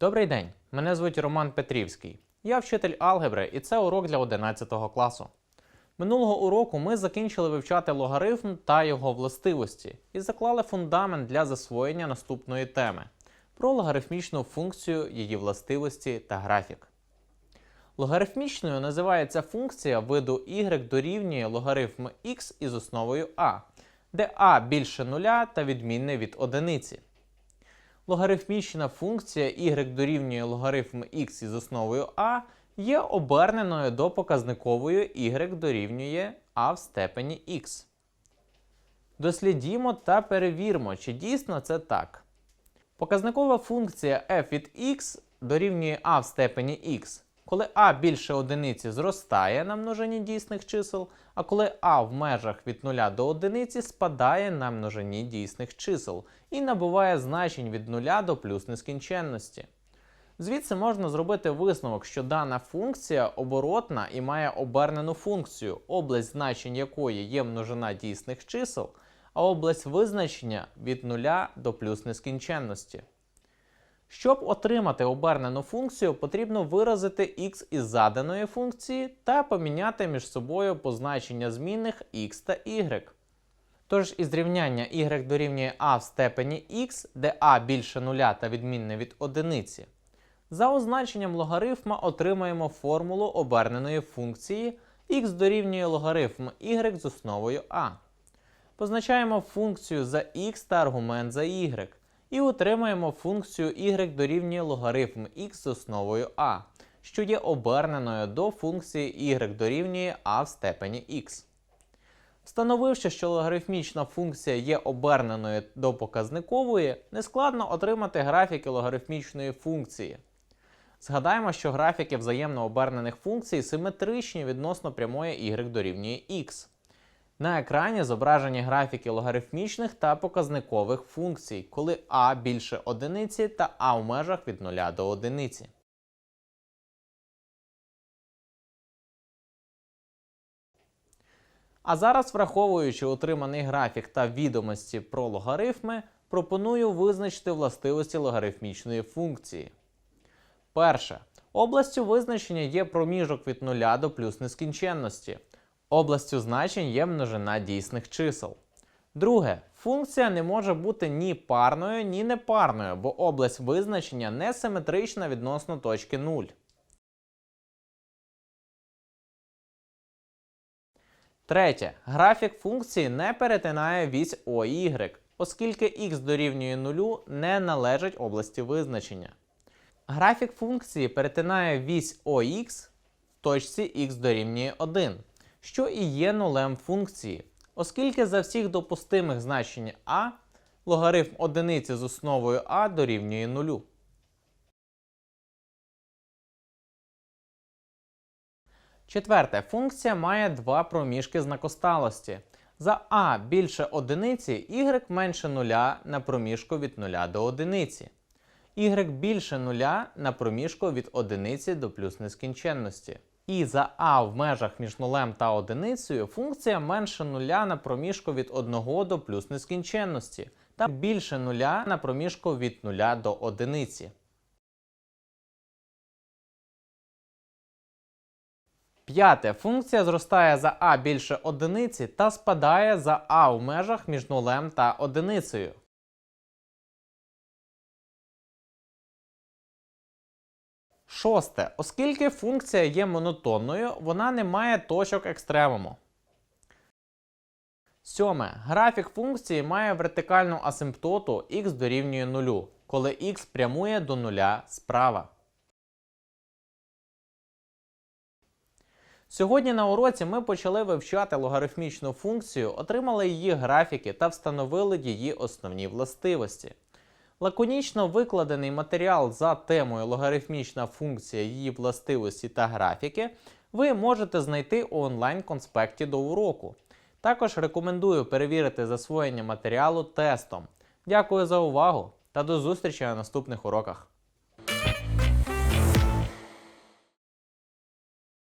Добрий день, мене звуть Роман Петрівський. Я вчитель алгебри і це урок для 11 класу. Минулого уроку ми закінчили вивчати логарифм та його властивості і заклали фундамент для засвоєння наступної теми про логарифмічну функцію, її властивості та графік. Логарифмічною називається функція виду y дорівнює логарифм x із основою a, де a більше нуля та відмінне від одиниці. Логарифмічна функція y дорівнює логарифм x із основою a є оберненою до показникової y дорівнює a в степені x. Дослідімо та перевіримо, чи дійсно це так. Показникова функція f від x дорівнює a в степені x, коли a більше одиниці зростає на множині дійсних чисел, а коли a в межах від 0 до 1 спадає на множині дійсних чисел і набуває значень від 0 до плюс нескінченності. Звідси можна зробити висновок, що дана функція оборотна і має обернену функцію, область значень якої є множина дійсних чисел, а область визначення від 0 до плюс нескінченності. Щоб отримати обернену функцію, потрібно виразити x із заданої функції та поміняти між собою позначення змінних x та y. Тож із рівняння y дорівнює a в степені x, де a більше 0 та відмінне від одиниці. За означенням логарифма отримаємо формулу оберненої функції x дорівнює логарифм y з основою a. Позначаємо функцію за x та аргумент за y. І отримаємо функцію y дорівнює логарифм x основою a, що є оберненою до функції y дорівнює a в степені x. Встановивши, що логарифмічна функція є оберненою до показникової, нескладно отримати графіки логарифмічної функції. Згадаємо, що графіки взаємно обернених функцій симетричні відносно прямої y дорівнює x. На екрані зображені графіки логарифмічних та показникових функцій, коли а більше одиниці та а в межах від 0 до 1. А зараз, враховуючи отриманий графік та відомості про логарифми, пропоную визначити властивості логарифмічної функції. Перше. Областю визначення є проміжок від 0 до плюс нескінченності. Областю значень є множина дійсних чисел. Друге. Функція не може бути ні парною, ні непарною, бо область визначення не симетрична відносно точки 0. Третє. Графік функції не перетинає вісь OY, оскільки x дорівнює 0 не належить області визначення. Графік функції перетинає вісь OX в точці x дорівнює 1, що і є нулем функції, оскільки за всіх допустимих значень a логарифм одиниці з основою a дорівнює 0. Четверте, функція має два проміжки знакосталості. За a більше одиниці y менше 0 на проміжку від 0 до 1. y більше 0 на проміжку від 1 до плюс нескінченності. І за а в межах між 0 та 1 функція менше 0 на проміжку від 1 до плюс нескінченності та більше 0 на проміжку від 0 до 1. П'яте. Функція зростає за а більше одиниці та спадає за а в межах між 0 та 1. Шосте. Оскільки функція є монотонною, вона не має точок екстремуму. Сьоме. Графік функції має вертикальну асимптоту x дорівнює 0, коли x прямує до 0 справа. Сьогодні на уроці ми почали вивчати логарифмічну функцію, отримали її графіки та встановили її основні властивості. Лаконічно викладений матеріал за темою логарифмічна функція, її властивості та графіки ви можете знайти у онлайн-конспекті до уроку. Також рекомендую перевірити засвоєння матеріалу тестом. Дякую за увагу та до зустрічі на наступних уроках.